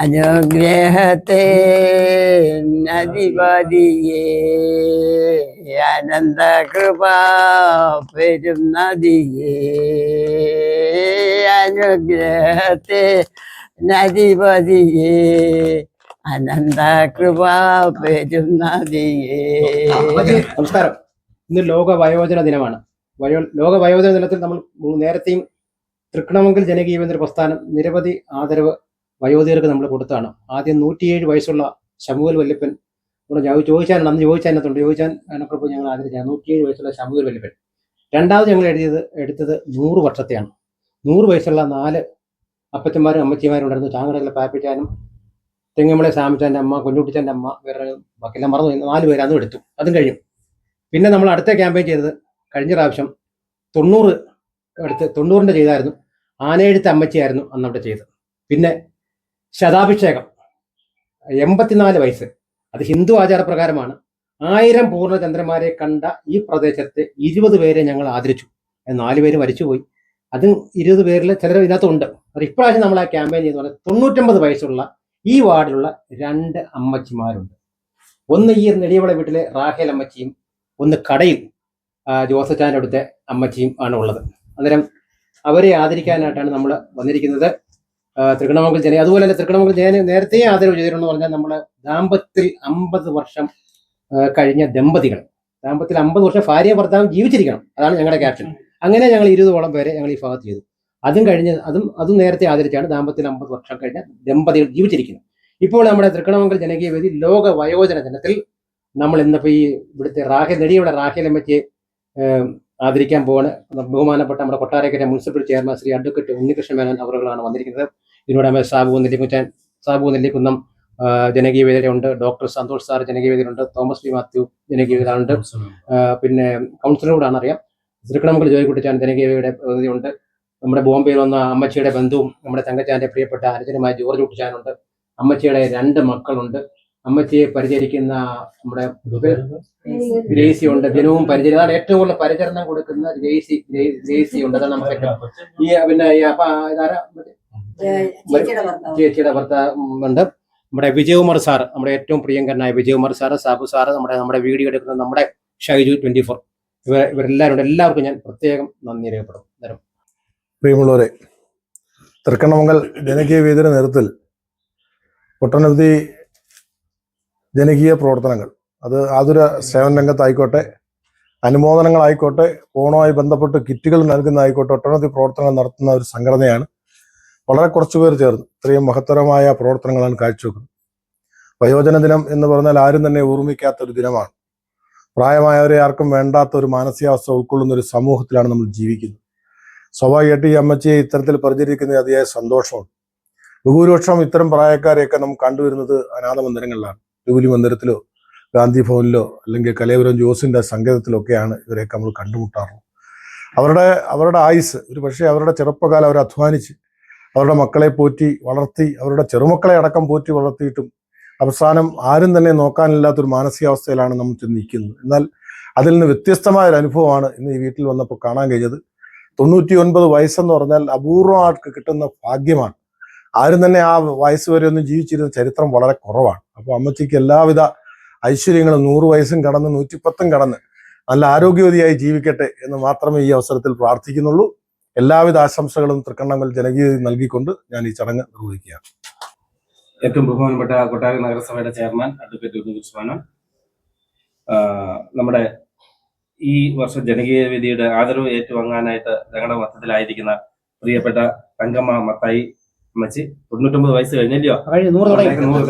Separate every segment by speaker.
Speaker 1: അനുഗ്രഹത്തെ നദിപതിയേ. അനന്ത കൃപ പെരും നദിയേ. അനുഗ്രഹത്തെ നദിപതിയേ. അനന്ത കൃപ പെരും നദിയേ.
Speaker 2: നമസ്കാരം. ഇന്ന് ലോക വയോജന ദിനമാണ്. വയോ ലോക വയോജന ദിനത്തിൽ നമ്മൾ നേരത്തെയും തൃക്കണമെങ്കിൽ ജനകീയ പ്രസ്ഥാനം നിരവധി ആദരവ് വയോധികർക്ക് നമ്മൾ കൊടുത്താണ്. ആദ്യം നൂറ്റിയേഴ് വയസ്സുള്ള ശമുവൽ വല്യപ്പൻ ഇവിടെ ചോദിച്ചാൽ അന്ന് ചോദിച്ചാനത്തുണ്ട് ചോദിച്ചാൻ അതിനപ്പുറം ഞങ്ങൾ ആദരിച്ചാൽ നൂറ്റിയേഴ് വയസ്സുള്ള ശമുവൽ വല്യപ്പൻ. രണ്ടാമത് ഞങ്ങൾ എഴുതിയത് എടുത്തത് നൂറ് വർഷത്തെയാണ്. നൂറ് വയസ്സുള്ള നാല് അപ്പച്ചന്മാരും അമ്മച്ചിമാരും ഉണ്ടായിരുന്നു. ചാങ്ങടയിലെ പാപ്പിച്ചാനും തെങ്ങമ്മളെ സാമിച്ചാന്റെ അമ്മ കുഞ്ഞുട്ടിച്ചാന്റെ അമ്മ വേറെ ബാക്കിയെല്ലാം മറന്നു നാല് പേര് അതും എടുത്തു. അതും കഴിയും പിന്നെ നമ്മൾ അടുത്ത ക്യാമ്പയിൻ ചെയ്തത് കഴിഞ്ഞ പ്രാവശ്യം തൊണ്ണൂറ് എടുത്ത് തൊണ്ണൂറിന്റെ ചെയ്തായിരുന്നു. ആനയെഴുത്ത് അമ്മച്ചിയായിരുന്നു അന്നവിടെ ചെയ്തത്. പിന്നെ ശതാഭിഷേകം. എൺപത്തിനാല് വയസ്സ്. അത് ഹിന്ദു ആചാരപ്രകാരമാണ്. ആയിരം പൂർണചന്ദ്രന്മാരെ കണ്ട ഈ പ്രദേശത്തെ ഇരുപത് പേരെ ഞങ്ങൾ ആദരിച്ചു. നാല് പേര് മരിച്ചുപോയി. അതും ഇരുപത് പേരിൽ ചിലർ ഇതിനകത്തുണ്ട്. അത് ഇപ്രാവശ്യം നമ്മൾ ആ ക്യാമ്പയിൻ ചെയ്ത് പറഞ്ഞാൽ തൊണ്ണൂറ്റൊമ്പത് വയസ്സുള്ള ഈ വാർഡിലുള്ള രണ്ട് അമ്മച്ചിമാരുണ്ട്. ഒന്ന് ഈ നെടിയവള വീട്ടിലെ റാഹേൽ അമ്മച്ചിയും ഒന്ന് കടയിൽ ജോസച്ചാന്റെ അടുത്തെ അമ്മച്ചിയും ആണ് ഉള്ളത്. അന്നേരം അവരെ ആദരിക്കാനായിട്ടാണ് നമ്മൾ വന്നിരിക്കുന്നത്. തൃക്കണമംഗൽ ജന അതുപോലെ തന്നെ തൃക്കണമംഗൽ ജന നേരത്തെ ആദരവ് ചെയ്തിട്ടുണ്ടെന്ന് പറഞ്ഞാൽ നമ്മൾ ദാമ്പത്തിൽ അമ്പത് വർഷം കഴിഞ്ഞ ദമ്പതികൾ. ദാമ്പത്തിൽ അമ്പത് വർഷം ഭാര്യ ഭർത്താവ് ജീവിച്ചിരിക്കണം. അതാണ് ഞങ്ങളുടെ ക്യാപ്ഷൻ അങ്ങനെ ഞങ്ങൾ ഇരുപതോളം പേരെ ഞങ്ങൾ ഈ ഭാഗത്ത് ചെയ്തു. അതും കഴിഞ്ഞ് അതും അതും നേരത്തെ ആദരിച്ചാണ് ദാമ്പത്തിൽ അമ്പത് വർഷം കഴിഞ്ഞ ദമ്പതികൾ ജീവിച്ചിരിക്കുന്നത്. ഇപ്പോൾ നമ്മുടെ തൃക്കണമംഗൽ ജനകീയ വേദി ലോക വയോജന ദിനത്തിൽ നമ്മൾ ഇന്നിപ്പോൾ ഈ ഇവിടുത്തെ റാഹേൽ നെടിയുടെ റാഹേലമ്മയ്ക്ക് ആദരിക്കാൻ പോവാണ്. ബഹുമാനപ്പെട്ട നമ്മുടെ Kottarakkara municipal chairman Shri advocate Unnikrishna Menon അവറുകളാണ് വന്നിരിക്കുന്നത്. ഇതിനോട് നമ്മൾ സാബു നെല്ലിക്കുച്ചാൻ സാബു നെല്ലിക്കുന്നം ജനകീയ വേദിയിലുണ്ട് ഡോക്ടർ സന്തോഷ് സാർ ജനകീയ വേദിയിലുണ്ട് തോമസ് വി മാത്യു ജനകീയ വേദിയിലുണ്ട് പിന്നെ കൗൺസിലറോടാണ് അറിയാം. തൃക്കണമംഗൽ ജോയിക്കുട്ടിച്ചാൻ ജനകീയ വേദിയുടെ പ്രതിനിധിയുണ്ട്. നമ്മുടെ ബോംബെയിൽ വന്ന അമ്മച്ചിയുടെ ബന്ധുവും നമ്മുടെ തങ്കച്ചാന്റെ പ്രിയപ്പെട്ട അനുജനുമായ ജോർജ് കുട്ടിച്ചാനുണ്ട്. അമ്മച്ചിയുടെ രണ്ട് മക്കളുണ്ട്. അമ്മച്ചിയെ പരിചരിക്കുന്ന നമ്മുടെ ഗ്രേസി ഉണ്ട് ദിനവും പരിചരണം അതാണ് ഏറ്റവും കൂടുതൽ പരിചരണം കൊടുക്കുന്ന ഗ്രേസി ഗ്രേ- ഗ്രേസി ഉണ്ട് അതാണ് നമുക്ക് ഈ പിന്നെ അപ്പൊ ചേച്ചിയുടെ ഭർത്താവ്. ഉണ്ട്. നമ്മുടെ വിജയകുമാർ സാർ നമ്മുടെ ഏറ്റവും പ്രിയങ്കരനായ വിജയകുമാർ സാറ് സാബു സാറ് നമ്മുടെ നമ്മുടെ വീഡിയോ എടുക്കുന്ന നമ്മുടെ ഷൈജു ട്വന്റി ഫോർ ഇവർ ഇവരെല്ലാവരും എല്ലാവർക്കും ഞാൻ പ്രത്യേകം നന്ദി രേഖപ്പെടും
Speaker 3: പ്രിയമുള്ളവരെ തൃക്കണ്ണമംഗൽ ജനകീയ വേദിയുടെ നേതൃത്വത്തിൽ ഒട്ടനവധി ജനകീയ പ്രവർത്തനങ്ങൾ. അത് ആതുര സേവന രംഗത്തായിക്കോട്ടെ അനുമോദനങ്ങളായിക്കോട്ടെ ഓണവുമായി ബന്ധപ്പെട്ട് കിറ്റുകൾ നൽകുന്നതായിക്കോട്ടെ ഒട്ടനവധി പ്രവർത്തനങ്ങൾ നടത്തുന്ന ഒരു സംഘടനയാണ് വളരെ കുറച്ചു പേർ ചേർന്ന്. ഇത്രയും മഹത്തരമായ പ്രവർത്തനങ്ങളാണ് കാഴ്ചവെക്കുന്നത്. വയോജന ദിനം എന്ന് പറഞ്ഞാൽ ആരും തന്നെ ഓർമ്മിക്കാത്ത ഒരു ദിനമാണ്. പ്രായമായവരെ ആർക്കും വേണ്ടാത്ത ഒരു മാനസികാവസ്ഥ ഉൾക്കൊള്ളുന്ന ഒരു സമൂഹത്തിലാണ് നമ്മൾ ജീവിക്കുന്നത്. സ്വാഭാവികമായിട്ട് ഈ അമ്മച്ചിയെ ഇത്തരത്തിൽ പ്രചരിക്കുന്ന അതിയായ സന്തോഷമാണ്. ബഹുഭൂരിപക്ഷം ഇത്തരം പ്രായക്കാരെയൊക്കെ നമുക്ക് കണ്ടുവരുന്നത് അനാഥ മന്ദിരങ്ങളിലാണ്. ജൂബിലി മന്ദിരത്തിലോ ഗാന്ധി ഭവനിലോ അല്ലെങ്കിൽ കലയപുരം ജോസിന്റെ സംഗീതത്തിലൊക്കെയാണ് ഇവരെയൊക്കെ നമ്മൾ കണ്ടുമുട്ടാറുള്ളത്. അവരുടെ അവരുടെ ആയുസ് ഒരു പക്ഷേ അവരുടെ ചെറുപ്പകാലം അവർ അധ്വാനിച്ച് അവരുടെ മക്കളെ പോറ്റി വളർത്തി അവരുടെ ചെറുമക്കളെ അടക്കം പോറ്റി വളർത്തിയിട്ടും അവസാനം ആരും തന്നെ നോക്കാനില്ലാത്തൊരു മാനസികാവസ്ഥയിലാണ് നമ്മൾ നിൽക്കുന്നത് എന്നാൽ അതിൽ നിന്ന് വ്യത്യസ്തമായ ഒരു അനുഭവമാണ് ഇന്ന് ഈ വീട്ടിൽ വന്നപ്പോൾ കാണാൻ കഴിഞ്ഞത്. തൊണ്ണൂറ്റി ഒൻപത് വയസ്സെന്ന് പറഞ്ഞാൽ അപൂർവമായിട്ട് കിട്ടുന്ന ഭാഗ്യമാണ്. ആരും തന്നെ ആ വയസ്സ് വരെ ഒന്നും ജീവിച്ചിരുന്ന ചരിത്രം വളരെ കുറവാണ്. അപ്പോൾ അമ്മച്ചിക്ക് എല്ലാവിധ ഐശ്വര്യങ്ങളും നൂറ് വയസ്സും കടന്ന് നൂറ്റിപ്പത്തും കടന്ന് നല്ല ആരോഗ്യവതിയായി ജീവിക്കട്ടെ എന്ന് മാത്രമേ ഈ അവസരത്തിൽ പ്രാർത്ഥിക്കുന്നുള്ളൂ. എല്ലാവിധ ആശംസകളും തൃക്കണ്ണങ്ങൾ ജനകീയ നൽകിക്കൊണ്ട് ഞാൻ ഈ ചടങ്ങ് നിർവഹിക്കുകയാണ്.
Speaker 4: ഏറ്റവും ബഹുമാനപ്പെട്ട കൊട്ടാര നഗരസഭയുടെ ചെയർമാൻ അഡ്വക്കേറ്റ് ഉദുസ്മാനം നമ്മുടെ ഈ വർഷം ജനകീയ വേദിയുടെ ആദരവ് ഏറ്റുവാങ്ങാനായിട്ട് ഞങ്ങളുടെ മൊത്തത്തിലായിരിക്കുന്ന പ്രിയപ്പെട്ട തങ്കമ്മ മത്തായി അമ്മച്ചി തൊണ്ണൂറ്റൊമ്പത് വയസ്സ് കഴിഞ്ഞല്ലോ
Speaker 2: കഴിഞ്ഞ നൂറ്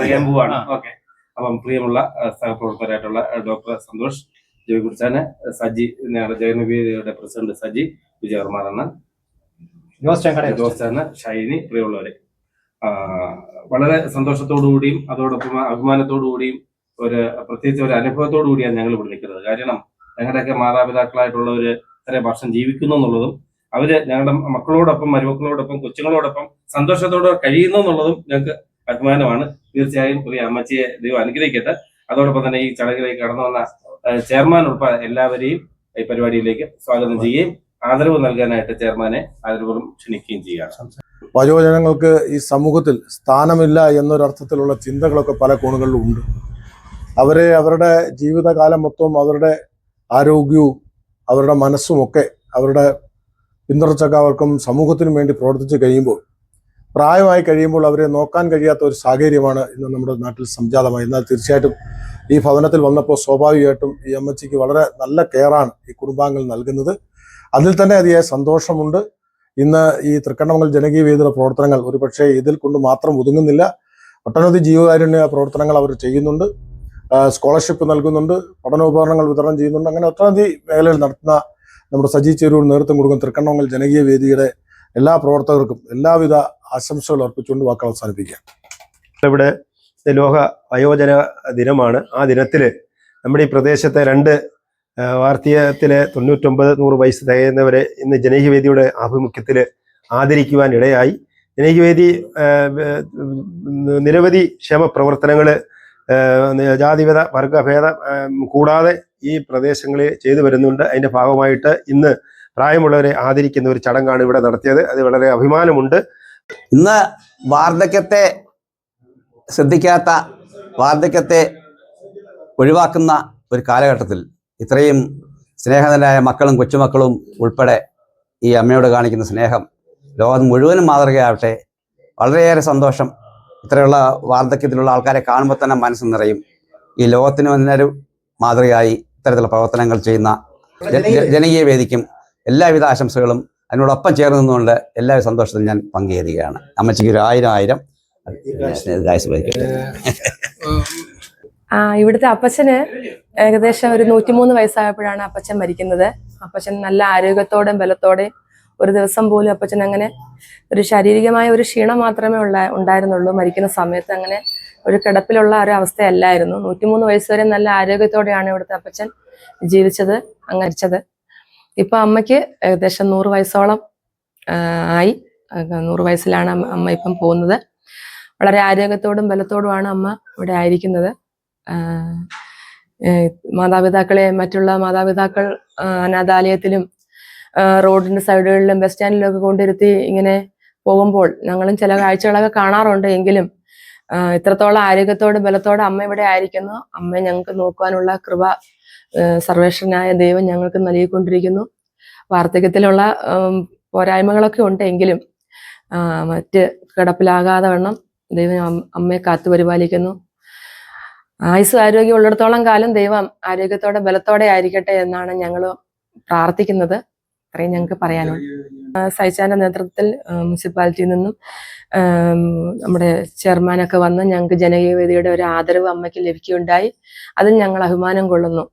Speaker 4: തികയാൻ പോവാണ്. ഓക്കെ. അപ്പം പ്രിയമുള്ള സഹപ്രവർത്തകരായിട്ടുള്ള ഡോക്ടർ സന്തോഷ് ജോയിക്കുടിച്ചാന് സജി ഞങ്ങളുടെ ജനകീയയുടെ പ്രസിഡന്റ് സജി വിജയകുമാർ
Speaker 2: ജോസ് ചങ്കട
Speaker 4: ഷൈനി പ്രിയമുള്ളവരെ. വളരെ സന്തോഷത്തോടു കൂടിയും അതോടൊപ്പം അഭിമാനത്തോടു കൂടിയും ഒരു പ്രത്യേകിച്ച് ഒരു അനുഭവത്തോടു കൂടിയാണ് ഞങ്ങൾ ഇവിടെ നിൽക്കുന്നത്. കാരണം ഞങ്ങളുടെയൊക്കെ മാതാപിതാക്കളായിട്ടുള്ളവര് ഇത്രയും വർഷം ജീവിക്കുന്നു എന്നുള്ളതും അവർ ഞങ്ങളുടെ മക്കളോടൊപ്പം മരുമക്കളോടൊപ്പം കൊച്ചുങ്ങളോടൊപ്പം സന്തോഷത്തോടെ കഴിയുന്നു എന്നുള്ളതും ഞങ്ങൾക്ക് അഭിമാനമാണ്. തീർച്ചയായും പ്രിയ അമ്മച്ചിയെ ദൈവം അനുഗ്രഹിക്കട്ടെ. അതോടൊപ്പം തന്നെ ഈ ചടങ്ങിലേക്ക് കടന്നു വന്ന ചെയർമാൻ ഉൾപ്പെടെ എല്ലാവരെയും ഈ പരിപാടിയിലേക്ക് സ്വാഗതം ചെയ്യുകയും ആദരവ് നൽകാനായിട്ട് ചെയർമാനെ ആദരവും ക്ഷണിക്കുകയും ചെയ്യുകയാണ്.
Speaker 3: വയോജനങ്ങൾക്ക് ഈ സമൂഹത്തിൽ സ്ഥാനമില്ല എന്നൊരർത്ഥത്തിലുള്ള ചിന്തകളൊക്കെ പല കോണുകളിലും ഉണ്ട്. അവരെ അവരുടെ ജീവിതകാലം മൊത്തം അവരുടെ ആരോഗ്യവും അവരുടെ മനസ്സുമൊക്കെ അവരുടെ പിന്തുടർച്ചക്കാർക്കും സമൂഹത്തിനും വേണ്ടി പ്രവർത്തിച്ച് കഴിയുമ്പോൾ പ്രായമായി കഴിയുമ്പോൾ അവരെ നോക്കാൻ കഴിയാത്ത ഒരു സാഹചര്യമാണ് ഇന്ന് നമ്മുടെ നാട്ടിൽ സംജാതമായി. എന്നാൽ തീർച്ചയായിട്ടും ഈ ഭവനത്തിൽ വന്നപ്പോൾ സ്വാഭാവികമായിട്ടും ഈ അമ്മച്ചിക്ക് വളരെ നല്ല കെയറാണ് ഈ കുടുംബാംഗങ്ങൾ നൽകുന്നത്. അതിൽ തന്നെ അതിയായ സന്തോഷമുണ്ട്. ഇന്ന് ഈ തൃക്കണ്ണമംഗൽ ജനകീയ വേദിയുടെ പ്രവർത്തനങ്ങൾ ഒരുപക്ഷെ ഇതിൽ കൊണ്ട് മാത്രം ഒതുങ്ങുന്നില്ല. ഒട്ടനവധി ജീവകാരുണ്യ പ്രവർത്തനങ്ങൾ അവർ ചെയ്യുന്നുണ്ട്. സ്കോളർഷിപ്പ് നൽകുന്നുണ്ട്. പഠനോപകരണങ്ങൾ വിതരണം ചെയ്യുന്നുണ്ട്. അങ്ങനെ ഒട്ടനവധി മേഖലയിൽ നടത്തുന്ന നമ്മുടെ സജി ചേരൂർ നേതൃത്വം കൊടുക്കുന്ന തൃക്കണ്ണമംഗൽ ജനകീയ വേദിയുടെ എല്ലാ പ്രവർത്തകർക്കും എല്ലാവിധ ആശംസകൾ അർപ്പിച്ചുകൊണ്ട് വാക്കുകൾ അവസാനിപ്പിക്കാം.
Speaker 5: ഇവിടെ ലോക വയോജന ദിനമാണ്. ആ ദിനത്തിൽ നമ്മുടെ ഈ പ്രദേശത്തെ രണ്ട് ആ, വാർത്തകത്തിലെ തൊണ്ണൂറ്റൊമ്പത് നൂറ് വയസ്സ് തികയുന്നവരെ ഇന്ന് ജനകീയവേദിയുടെ ആഭിമുഖ്യത്തിൽ ആദരിക്കുവാൻ ഇടയായി ജനകീയവേദി നിരവധി ക്ഷേമ പ്രവർത്തനങ്ങൾ ജാതിവത വർഗഭേദ കൂടാതെ ഈ പ്രദേശങ്ങളിൽ ചെയ്തു വരുന്നുണ്ട്. അതിന്റെ ഭാഗമായിട്ട് ഇന്ന് പ്രായമുള്ളവരെ ആദരിക്കുന്ന ഒരു ചടങ്ങാണ് ഇവിടെ നടത്തിയത്. അത് വളരെ അഭിമാനമുണ്ട്.
Speaker 6: ഇന്ന് വാർദ്ധക്യത്തെ ശ്രദ്ധിക്കാത്ത വാർദ്ധക്യത്തെ ഒഴിവാക്കുന്ന ഒരു കാലഘട്ടത്തിൽ ഇത്രയും സ്നേഹനിലായ മക്കളും കൊച്ചുമക്കളും ഉൾപ്പെടെ ഈ അമ്മയോട് കാണിക്കുന്ന സ്നേഹം ലോകം മുഴുവനും മാതൃകയാവട്ടെ. വളരെയേറെ സന്തോഷം. ഇത്രയുള്ള വാർദ്ധക്യത്തിലുള്ള ആൾക്കാരെ കാണുമ്പോൾ തന്നെ മനസ്സ് നിറയും. ഈ ലോകത്തിന് വന്നൊരു മാതൃകയായി ഇത്തരത്തിലുള്ള പ്രവർത്തനങ്ങൾ ചെയ്യുന്ന ജനകീയ വേദിക്കും എല്ലാവിധ ആശംസകളും അതിനോടൊപ്പം ചേർന്ന് നിന്നുകൊണ്ട് എല്ലാവിധ സന്തോഷത്തിലും ഞാൻ പങ്കുചേരുകയാണ് അമ്മച്ചിക്ക് ഒരു ആയിരം ആയിരം.
Speaker 7: ഇവിടുത്തെ അപ്പച്ചന് ഏകദേശം ഒരു നൂറ്റിമൂന്ന് വയസ്സായപ്പോഴാണ് അപ്പച്ചൻ മരിക്കുന്നത്. അപ്പച്ചൻ നല്ല ആരോഗ്യത്തോടെ ബലത്തോടെ ഒരു ദിവസം പോലും അപ്പച്ചൻ അങ്ങനെ ഒരു ശാരീരികമായ ഒരു ക്ഷീണം മാത്രമേ ഉള്ള ഉണ്ടായിരുന്നുള്ളൂ. മരിക്കുന്ന സമയത്ത് അങ്ങനെ ഒരു കിടപ്പിലുള്ള ഒരു അവസ്ഥയല്ലായിരുന്നു. നൂറ്റിമൂന്ന് വയസ്സ് വരെ നല്ല ആരോഗ്യത്തോടെയാണ് ഇവിടുത്തെ അപ്പച്ചൻ ജീവിച്ചത് അങ്ങ് മരിച്ചത്. ഇപ്പൊ അമ്മയ്ക്ക് ഏകദേശം നൂറ് വയസ്സോളം ആയി. ആ, നൂറ് വയസ്സിലാണ് അമ്മ ഇപ്പം പോകുന്നത്. വളരെ ആരോഗ്യത്തോടും ബലത്തോടുമാണ് അമ്മ ഇവിടെ ആയിരിക്കുന്നത്. മാതാപിതാക്കളെ മറ്റുള്ള മാതാപിതാക്കൾ അനാഥാലയത്തിലും റോഡിന്റെ സൈഡുകളിലും ബസ് സ്റ്റാൻഡിലും ഒക്കെ കൊണ്ടിരുത്തി ഇങ്ങനെ പോകുമ്പോൾ ഞങ്ങളും ചില കാഴ്ചകളൊക്കെ കാണാറുണ്ട് എങ്കിലും ഇത്രത്തോളം ആരോഗ്യത്തോടെ ബലത്തോടെ അമ്മ ഇവിടെ ആയിരിക്കുന്നു. അമ്മയെ ഞങ്ങൾക്ക് നോക്കുവാനുള്ള കൃപ സർവേശ്വരനായ ദൈവം ഞങ്ങൾക്ക് നൽകിക്കൊണ്ടിരിക്കുന്നു. വാർദ്ധക്യത്തിലുള്ള പോരായ്മകളൊക്കെ ഉണ്ട് എങ്കിലും മറ്റ് കിടപ്പിലാകാതെ വണ്ണം ദൈവം അമ്മയെ കാത്തു പരിപാലിക്കുന്നു ആയുസ് ആരോഗ്യം ഉള്ളിടത്തോളം കാലം ദൈവം ആരോഗ്യത്തോടെ ബലത്തോടെ ആയിരിക്കട്ടെ എന്നാണ് ഞങ്ങൾ പ്രാർത്ഥിക്കുന്നത്. അത്രയും ഞങ്ങൾക്ക് പറയാനുണ്ട്. ആ, സൈച്ചാന്റെ നേതൃത്വത്തിൽ മുനിസിപ്പാലിറ്റിയിൽ നിന്നും നമ്മുടെ ചെയർമാനൊക്കെ വന്ന് ഞങ്ങൾക്ക് ജനകീയ വേദിയുടെ ഒരു ആദരവ് അമ്മയ്ക്ക് ലഭിക്കുകയുണ്ടായി. അതിൽ ഞങ്ങൾ അഭിമാനം കൊള്ളുന്നു.